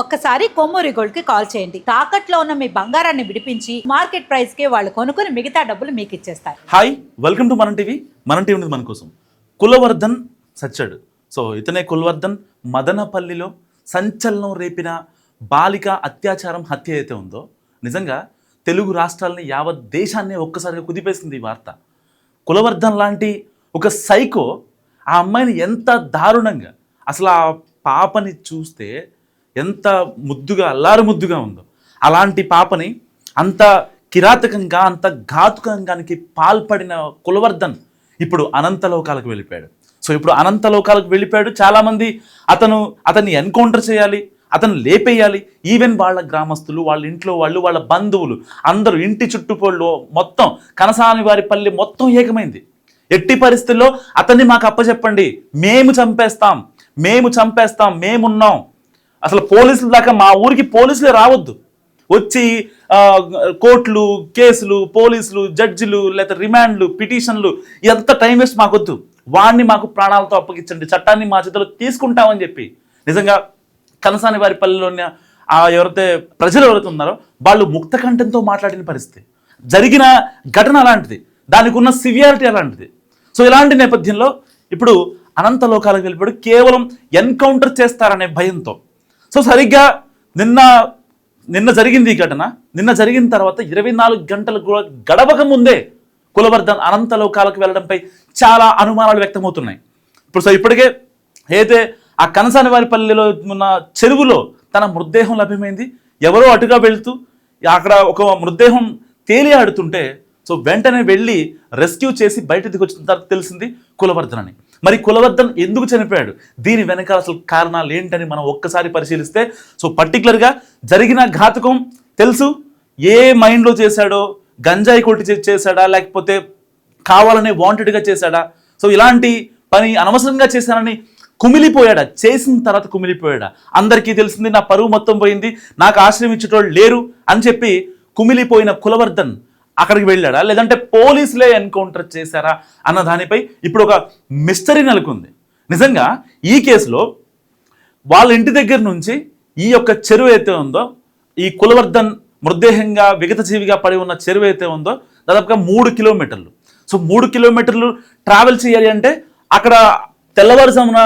ఒక్కసారి కొమ్మూరి గోల్డ్కి కాల్ చేయండి. తాకట్లో ఉన్న మీ బంగారాన్ని విడిపించి మార్కెట్ ప్రైస్కి వాళ్ళు కొనుక్కుని మిగతా డబ్బులు మీకు ఇచ్చేస్తారు. Hi welcome to Manam TV. Manam TV ఉంది మన కోసం. కులవర్ధన్ సచ్చాడు. సో ఇతనే కులవర్ధన్. మదనపల్లిలో సంచలనం రేపిన బాలిక అత్యాచారం హత్య అయితే ఉందో నిజంగా తెలుగు రాష్ట్రాలని యావత్ దేశాన్ని ఒక్కసారిగా కుదిపేసింది ఈ వార్త. కులవర్ధన్ లాంటి ఒక సైకో ఆ అమ్మాయిని ఎంత దారుణంగా అసలు ఆ పాపని చూస్తే ఎంత ముద్దుగా అల్లారు ముద్దుగా ఉందో. అలాంటి పాపని అంత కిరాతకంగా అంత ఘాతుకంగానికి పాల్పడిన కులవర్ధన్ ఇప్పుడు అనంతలోకాలకు వెళ్ళిపోయాడు. సో ఇప్పుడు అనంతలోకాలకు వెళ్ళిపోయాడు చాలామంది. అతను అతన్ని ఎన్కౌంటర్ చేయాలి అతను లేపేయాలి. ఈవెన్ వాళ్ళ గ్రామస్తులు వాళ్ళ ఇంట్లో వాళ్ళు వాళ్ళ బంధువులు అందరూ ఇంటి చుట్టుపోళ్ళు మొత్తం కనసాని వారి పల్లె మొత్తం ఏకమైంది. ఎట్టి పరిస్థితుల్లో అతన్ని మాకు అప్పచెప్పండి. మేము చంపేస్తాం మేము చంపేస్తాం మేమున్నాం. అసలు పోలీసుల దాకా మా ఊరికి పోలీసులే రావద్దు. వచ్చి కోర్టులు కేసులు పోలీసులు జడ్జిలు లేదా రిమాండ్లు పిటిషన్లు ఎంత టైం వేస్ట్ మాకొద్దు. వాడిని మాకు ప్రాణాలతో అప్పగించండి. చట్టాన్ని మా చేతిలో తీసుకుంటామని చెప్పి. నిజంగా కనసాని వారి పల్లెలోని ఆ ఎవరైతే ప్రజలు ఎవరైతే ఉన్నారో వాళ్ళు ముక్త కంఠంతో మాట్లాడిన పరిస్థితి. జరిగిన ఘటన అలాంటిది. దానికి ఉన్న సివియారిటీ అలాంటిది. సో ఇలాంటి నేపథ్యంలో ఇప్పుడు అనంత లోకాలకు వెళ్ళిపోయాడు. కేవలం ఎన్కౌంటర్ చేస్తారనే భయంతో. సో సరిగ్గా నిన్న నిన్న జరిగింది ఈ ఘటన. నిన్న జరిగిన తర్వాత ఇరవై నాలుగు గంటలు కూడా గడవక ముందే కులవర్ధన్ అనంత లోకాలకు వెళ్ళడంపై చాలా అనుమానాలు వ్యక్తమవుతున్నాయి. ఇప్పుడు సో ఇప్పటికే అయితే ఆ కనసాని ఉన్న చెరువులో తన మృతదేహం లభ్యమైంది ఎవరో అటుగా వెళ్తూ అక్కడ ఒక మృతదేహం తేలియాడుతుంటే సో వెంటనే వెళ్ళి రెస్క్యూ చేసి బయట దిగొచ్చిన తర్వాత తెలిసింది కులవర్ధన్ అని మరి కులవర్ధన్ ఎందుకు చనిపోయాడు? దీని వెనకాల అసలు కారణాలు ఏంటని మనం ఒక్కసారి పరిశీలిస్తే సో పర్టికులర్గా జరిగిన ఘాతకం తెలుసు? ఏ మైండ్లో చేశాడో? గంజాయి కొట్టి చేశాడా? లేకపోతే కావాలనే వాంటెడ్గా చేశాడా? సో ఇలాంటి పని అనవసరంగా చేశానని కుమిలిపోయాడా? చేసిన తర్వాత కుమిలిపోయాడా? అందరికీ తెలిసింది నా పరువు మొత్తం పోయింది నాకు ఆశ్రయం ఇచ్చేటోళ్ళు లేరు అని చెప్పి కుమిలిపోయిన కులవర్ధన్ అక్కడికి వెళ్ళాడా? లేదంటే పోలీసులే ఎన్కౌంటర్ చేశారా అన్న దానిపై ఇప్పుడు ఒక మిస్టరీ నెలకొంది. నిజంగా ఈ కేసులో వాళ్ళ ఇంటి దగ్గర నుంచి ఈ యొక్క చెరువు అయితే ఉందో ఈ కులవర్ధన్ మృతదేహంగా విగతజీవిగా పడి ఉన్న చెరువు అయితే ఉందో దాదాపుగా మూడు కిలోమీటర్లు. సో మూడు కిలోమీటర్లు ట్రావెల్ చేయాలి అంటే అక్కడ తెల్లవారుజామున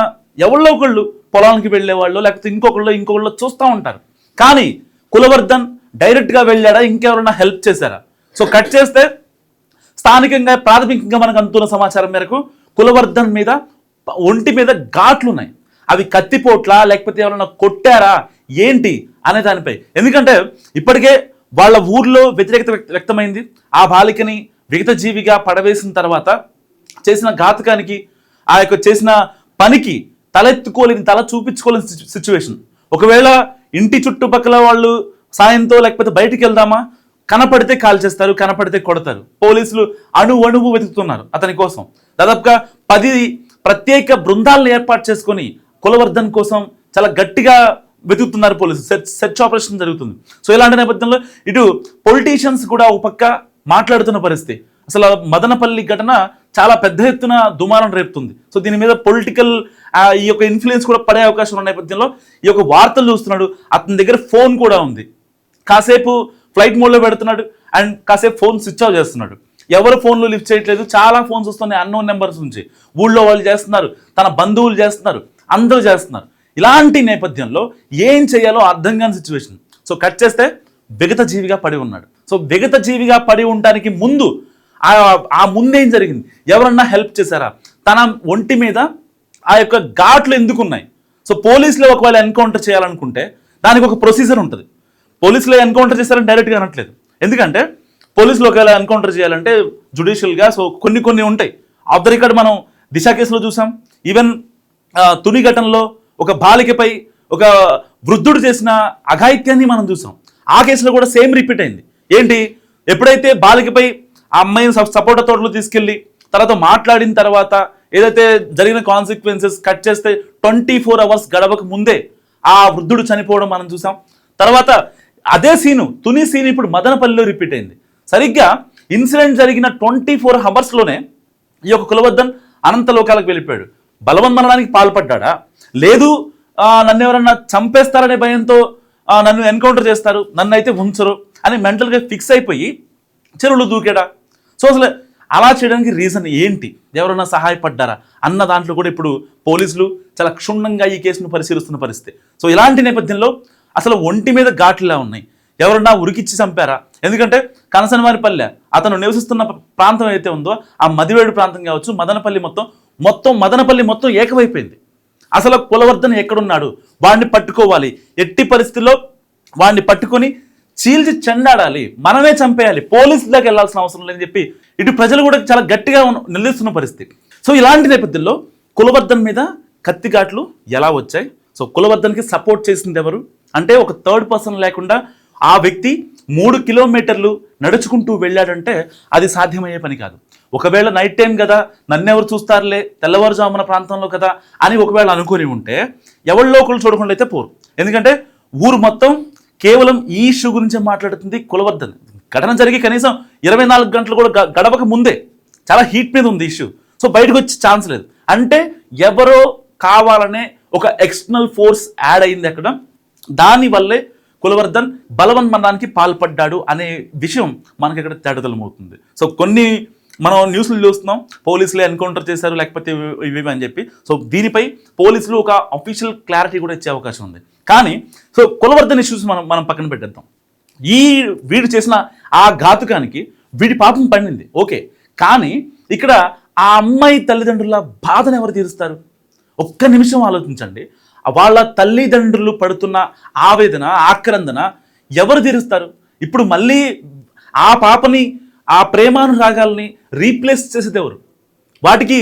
ఎవళ్ళో ఒకళ్ళు పొలానికి వెళ్ళేవాళ్ళు లేకపోతే ఇంకొకళ్ళు ఇంకొకళ్ళు చూస్తూ ఉంటారు. కానీ కులవర్ధన్ డైరెక్ట్గా వెళ్ళాడా? ఇంకెవరన్నా హెల్ప్ చేశారా? సో కట్ చేస్తే స్థానికంగా ప్రాథమికంగా మనకు అందుతున్న సమాచారం మేరకు కులవర్ధన్ మీద ఒంటి మీద ఘాట్లు ఉన్నాయి అవి కత్తిపోట్లా లేకపోతే ఏమైనా కొట్టారా ఏంటి అనే దానిపై. ఎందుకంటే ఇప్పటికే వాళ్ళ ఊర్లో వ్యతిరేకత వ్యక్తమైంది. ఆ బాలికని విగతజీవిగా పడవేసిన తర్వాత చేసిన ఘాతకానికి ఆ యొక్క చేసిన పనికి తలెత్తుకోలేని తల చూపించుకోలేని సిచ్యువేషన్ ఒకవేళ ఇంటి చుట్టుపక్కల వాళ్ళు సాయంతో లేకపోతే బయటికి వెళ్దామా కనపడితే కాల్ చేస్తారు కనపడితే కొడతారు. పోలీసులు అణు అణువు వెతుకుతున్నారు అతని కోసం. దాదాపుగా పది ప్రత్యేక బృందాలను ఏర్పాటు చేసుకొని కులవర్ధన్ కోసం చాలా గట్టిగా వెతుకుతున్నారు పోలీసులు. సెర్చ్ సెర్చ్ ఆపరేషన్ జరుగుతుంది. సో ఇలాంటి నేపథ్యంలో ఇటు పొలిటీషియన్స్ కూడా ఒక పక్క మాట్లాడుతున్న పరిస్థితి. అసలు మదనపల్లి ఘటన చాలా పెద్ద ఎత్తున దుమారం రేపుతుంది. సో దీని మీద పొలిటికల్ ఈ యొక్క ఇన్ఫ్లుయెన్స్ కూడా పడే అవకాశం ఉన్న నేపథ్యంలో ఈ యొక్క వార్తలు చూస్తున్నాడు. అతని దగ్గర ఫోన్ కూడా ఉంది. కాసేపు ఫ్లైట్ మోడ్లో పెడుతున్నాడు అండ్ కాసేపు ఫోన్ స్విచ్ ఆఫ్ చేస్తున్నాడు. ఎవరు ఫోన్లు లిఫ్ట్ చేయట్లేదు చాలా ఫోన్స్ వస్తున్నాయి అన్నోన్ నెంబర్స్ నుంచి. ఊళ్ళో వాళ్ళు చేస్తున్నారు తన బంధువులు చేస్తున్నారు అందరూ చేస్తున్నారు. ఇలాంటి నేపథ్యంలో ఏం చేయాలో అర్థం కాని సిచ్యువేషన్ సో కట్ చేస్తే విగత జీవిగా పడి ఉన్నాడు. సో విగత జీవిగా పడి ఉండడానికి ముందు ఆ ముందేం జరిగింది? ఎవరన్నా హెల్ప్ చేశారా? తన ఒంటి మీద ఆ యొక్క ఘాట్లు ఎందుకున్నాయి సో పోలీసులు ఒకవేళ ఎన్కౌంటర్ చేయాలనుకుంటే దానికి ఒక ప్రొసీజర్ ఉంటుంది. పోలీసులు ఎన్కౌంటర్ చేస్తారని డైరెక్ట్గా అనట్లేదు. ఎందుకంటే పోలీసులు ఒకవేళ ఎన్కౌంటర్ చేయాలంటే జుడిషియల్గా సో కొన్ని కొన్ని ఉంటాయి. ఆఫ్ ద రికార్డ్ మనం దిశ కేసులో చూసాం. ఈవెన్ తుని ఘటనలో ఒక బాలికపై ఒక వృద్ధుడు చేసిన అఘాయిత్యాన్ని మనం చూసాం. ఆ కేసులో కూడా సేమ్ రిపీట్ అయింది. ఏంటి? ఎప్పుడైతే బాలికపై ఆ అమ్మాయిని సపోర్ట్ తోటలో తీసుకెళ్ళి తర్వాత మాట్లాడిన తర్వాత ఏదైతే జరిగిన కాన్సిక్వెన్సెస్ కట్ చేస్తే ట్వంటీ ఫోర్ అవర్స్ గడవక ముందే ఆ వృద్ధుడు చనిపోవడం మనం చూసాం. తర్వాత అదే సీను తుని సీన్ ఇప్పుడు మదనపల్లిలో రిపీట్ అయింది. సరిగ్గా ఇన్సిడెంట్ జరిగిన ట్వంటీ ఫోర్ హవర్స్లోనే ఈ యొక్క కులవద్దన్ అనంత లోకాలకు వెళ్ళిపోయాడు. బలవన్మరణానికి పాల్పడ్డా లేదు నన్ను ఎవరన్నా చంపేస్తారనే భయంతో నన్ను ఎన్కౌంటర్ చేస్తారు నన్ను అయితే ఉంచరు అని మెంటల్గా ఫిక్స్ అయిపోయి చెరువులు దూకాడా? సో అసలు అలా చేయడానికి రీజన్ ఏంటి? ఎవరైనా సహాయపడ్డారా? అన్న దాంట్లో కూడా ఇప్పుడు పోలీసులు చాలా క్షుణ్ణంగా ఈ కేసును పరిశీలిస్తున్న పరిస్థితి. సో ఇలాంటి నేపథ్యంలో అసలు ఒంటి మీద ఘాట్లా ఉన్నాయి. ఎవరన్నా ఉరికిచ్చి చంపారా? ఎందుకంటే కనసనవారిపల్లె అతను నివసిస్తున్న ప్రాంతం అయితే ఉందో ఆ మదివేడు ప్రాంతం కావచ్చు మదనపల్లి మొత్తం మొత్తం మదనపల్లి మొత్తం ఏకమైపోయింది. అసలు కులవర్ధన్ ఎక్కడున్నాడు? వాడిని పట్టుకోవాలి. ఎట్టి పరిస్థితుల్లో వాడిని పట్టుకొని చీల్చి చెండాడాలి. మనమే చంపేయాలి. పోలీసులకు వెళ్ళాల్సిన అవసరం లేదని చెప్పి ఇటు ప్రజలు కూడా చాలా గట్టిగా ఉన్న- పరిస్థితి. సో ఇలాంటి నేపథ్యంలో కులవర్ధన్ మీద కత్తిఘాట్లు ఎలా వచ్చాయి? సో కులవర్ధన్కి సపోర్ట్ చేసింది ఎవరు? అంటే ఒక థర్డ్ పర్సన్ లేకుండా ఆ వ్యక్తి మూడు కిలోమీటర్లు నడుచుకుంటూ వెళ్ళాడంటే అది సాధ్యమయ్యే పని కాదు. ఒకవేళ నైట్ టైం కదా నన్నెవరు చూస్తారులే తెల్లవారుజామున ప్రాంతంలో కదా అని ఒకవేళ అనుకుని ఉంటే ఎవరిలో ఒకళ్ళు చూడకుండా అయితే పోరు. ఎందుకంటే ఊరు మొత్తం కేవలం ఈ ఇష్యూ గురించే మాట్లాడుతుంది కులవర్ధన్. ఘటన జరిగి కనీసం ఇరవై నాలుగు గంటలు కూడా గ- గడవక ముందే చాలా హీట్ మీద ఉంది ఇష్యూ సో బయటకు వచ్చే ఛాన్స్ లేదు. అంటే ఎవరో కావాలనే ఒక ఎక్స్టర్నల్ ఫోర్స్ యాడ్ అయింది అక్కడ. దానివల్లే కులవర్ధన్ బలవన్మరణానికి పాల్పడ్డాడు అనే విషయం మనకి ఇక్కడ తేటతలమవుతుంది సో కొన్ని మనం న్యూస్లు చూస్తున్నాం పోలీసులు ఎన్కౌంటర్ చేశారు లేకపోతే ఇవి- ఇవి ఇవి అని చెప్పి. సో దీనిపై పోలీసులు ఒక అఫీషియల్ క్లారిటీ కూడా ఇచ్చే అవకాశం ఉంది. కానీ సో కులవర్ధన్ ఇష్యూస్ మనం మనం పక్కన పెట్టేద్దాం. ఈ వీడు చేసిన ఆ ఘాతుకానికి వీడి పాపం పండింది ఓకే. కానీ ఇక్కడ ఆ అమ్మాయి తల్లిదండ్రుల బాధను ఎవరు తీరుస్తారు? ఒక్క నిమిషం ఆలోచించండి. వాళ్ళ తల్లిదండ్రులు పడుతున్న ఆవేదన ఆక్రందన ఎవరు తీరుస్తారు? ఇప్పుడు మళ్ళీ ఆ పాపని ఆ ప్రేమానురాగాల్ని రీప్లేస్ చేసేది ఎవరు? వాటికి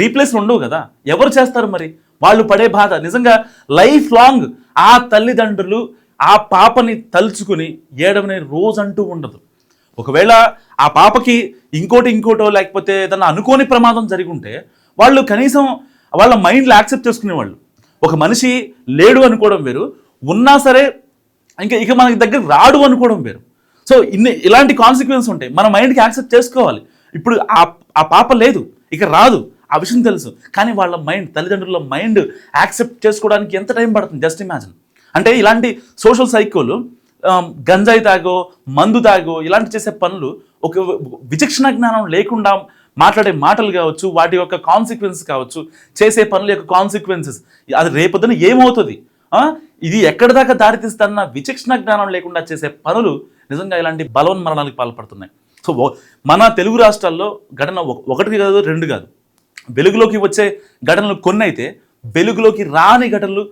రీప్లేస్ ఉండవు కదా? ఎవరు చేస్తారు మరి? వాళ్ళు పడే బాధ. నిజంగా లైఫ్ లాంగ్ ఆ తల్లిదండ్రులు ఆ పాపని తలుచుకుని ఏడవనే రోజంటూ ఉండదు. ఒకవేళ ఆ పాపకి ఇంకోటి ఇంకోటో లేకపోతే ఏదన్నా అనుకోని ప్రమాదం జరిగి ఉంటే వాళ్ళు కనీసం వాళ్ళ మైండ్లో యాక్సెప్ట్ చేసుకునేవాళ్ళు. ఒక మనిషి లేడు అనుకోవడం వేరు ఉన్నా సరే ఇంకా ఇక మనకి దగ్గర రాడు అనుకోవడం వేరు. సో ఇన్ని ఇలాంటి కాన్సిక్వెన్స్ ఉంటాయి. మన మైండ్కి యాక్సెప్ట్ చేసుకోవాలి. ఇప్పుడు ఆ ఆ పాప లేదు ఇక రాదు ఆ విషయం తెలుసు. కానీ వాళ్ళ మైండ్ తల్లిదండ్రుల మైండ్ యాక్సెప్ట్ చేసుకోవడానికి ఎంత టైం పడుతుంది? జస్ట్ ఇమాజిన్ అంటే ఇలాంటి సోషల్ సైకోలు గంజాయి తాగో మందు తాగో ఇలాంటి చేసే పనులు ఒక విచక్షణ జ్ఞానం లేకుండా మాట్లాడే మాటలు కావచ్చు వాటి యొక్క కాన్సిక్వెన్స్ కావచ్చు చేసే పనుల యొక్క కాన్సిక్వెన్సెస్ అది రేపొద్దున ఏమవుతుంది? ఇది ఎక్కడి దాకా దారితీస్తున్న విచక్షణ జ్ఞానం లేకుండా చేసే పనులు నిజంగా ఇలాంటి బలవన్మరణాలకు పాల్పడుతున్నాయి. సో మన తెలుగు రాష్ట్రాల్లో ఘటన ఒక- ఒకటి కాదు రెండు కాదు. వెలుగులోకి వచ్చే ఘటనలు కొన్ని అయితే వెలుగులోకి రాని ఘటనలు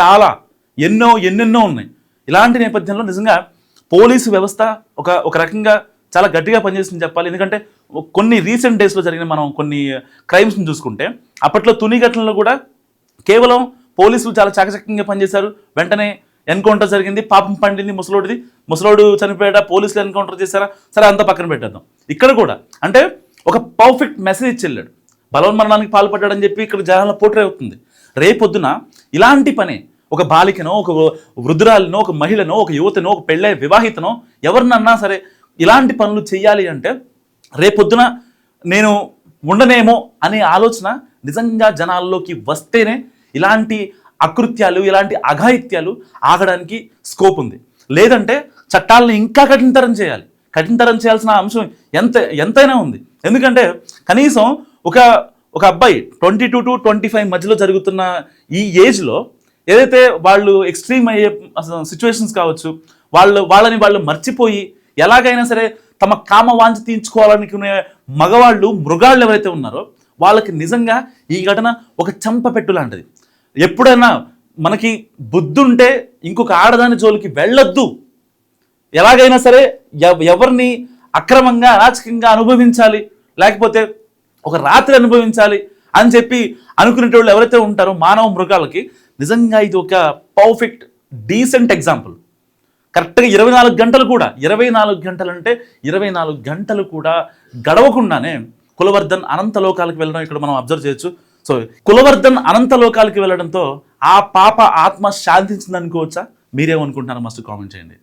చాలా ఎన్నో ఎన్నెన్నో ఉన్నాయి. ఇలాంటి నేపథ్యంలో నిజంగా పోలీసు వ్యవస్థ ఒక ఒక రకంగా చాలా గట్టిగా పనిచేసింది చెప్పాలి. ఎందుకంటే కొన్ని రీసెంట్ డేస్లో జరిగిన మనం కొన్ని క్రైమ్స్ని చూసుకుంటే అప్పట్లో తుని ఘటనలో కూడా కేవలం పోలీసులు చాలా చాకచక్యంగా పనిచేశారు. వెంటనే ఎన్కౌంటర్ జరిగింది. పాపం పండింది ముసలోడిది. ముసలోడు చనిపోయాడా? పోలీసులు ఎన్కౌంటర్ చేశారా? సరే అంతా పక్కన పెట్టేద్దాం. ఇక్కడ కూడా అంటే ఒక పర్ఫెక్ట్ మెసేజ్ ఇచ్చి వెళ్ళాడు బలవన్మరణానికి పాల్పడ్డాడని చెప్పి ఇక్కడ జనాల పోట్రే అవుతుంది. రేపొద్దున ఇలాంటి పని ఒక బాలికనో ఒక వృద్ధురాలినో ఒక మహిళనో ఒక యువతనో ఒక పెళ్ళే వివాహితనో ఎవరినన్నా సరే ఇలాంటి పనులు చేయాలి అంటే రేపొద్దున నేను ఉండనేమో అనే ఆలోచన నిజంగా జనాల్లోకి వస్తేనే ఇలాంటి అకృత్యాలు ఇలాంటి అఘాయిత్యాలు ఆగడానికి స్కోప్ ఉంది. లేదంటే చట్టాలను ఇంకా కఠినతరం చేయాలి. కఠినతరం చేయాల్సిన అంశం ఎంత ఎంతైనా ఉంది. ఎందుకంటే కనీసం ఒక ఒక అబ్బాయి twenty two to twenty five మధ్యలో జరుగుతున్న ఈ ఏజ్లో ఏదైతే వాళ్ళు ఎక్స్ట్రీమ్ అయ్యే సిచ్యువేషన్స్ కావచ్చు వాళ్ళు వాళ్ళని వాళ్ళు మర్చిపోయి ఎలాగైనా సరే తమ కామ వాంఛ తీర్చుకోవాలనుకునే మగవాళ్ళు మృగాళ్ళు ఎవరైతే ఉన్నారో వాళ్ళకి నిజంగా ఈ ఘటన ఒక చంపపెట్టు లాంటిది. ఎప్పుడైనా మనకి బుద్ధుంటే ఇంకొక ఆడదాని జోలికి వెళ్ళొద్దు. ఎలాగైనా సరే ఎవరిని అక్రమంగా అరాచకంగా అనుభవించాలి. లేకపోతే ఒక రాత్రి అనుభవించాలి అని చెప్పి అనుకునేటోళ్ళు ఎవరైతే ఉంటారో మానవ మృగాలకి నిజంగా ఇది ఒక పర్ఫెక్ట్ డీసెంట్ ఎగ్జాంపుల్ కరెక్ట్గా ఇరవై నాలుగు గంటలు కూడా ఇరవై నాలుగు గంటలు అంటే ఇరవై నాలుగు గంటలు కూడా గడవకుండానే కులవర్ధన్ అనంత లోకాలకు వెళ్ళడం ఇక్కడ మనం అబ్జర్వ్ చేయొచ్చు. సో కులవర్ధన్ అనంత లోకాలకి వెళ్ళడంతో ఆ పాప ఆత్మ శాంతించింది అనుకోవచ్చా మీరేమనుకుంటున్నారో మస్తు కామెంట్ చేయండి.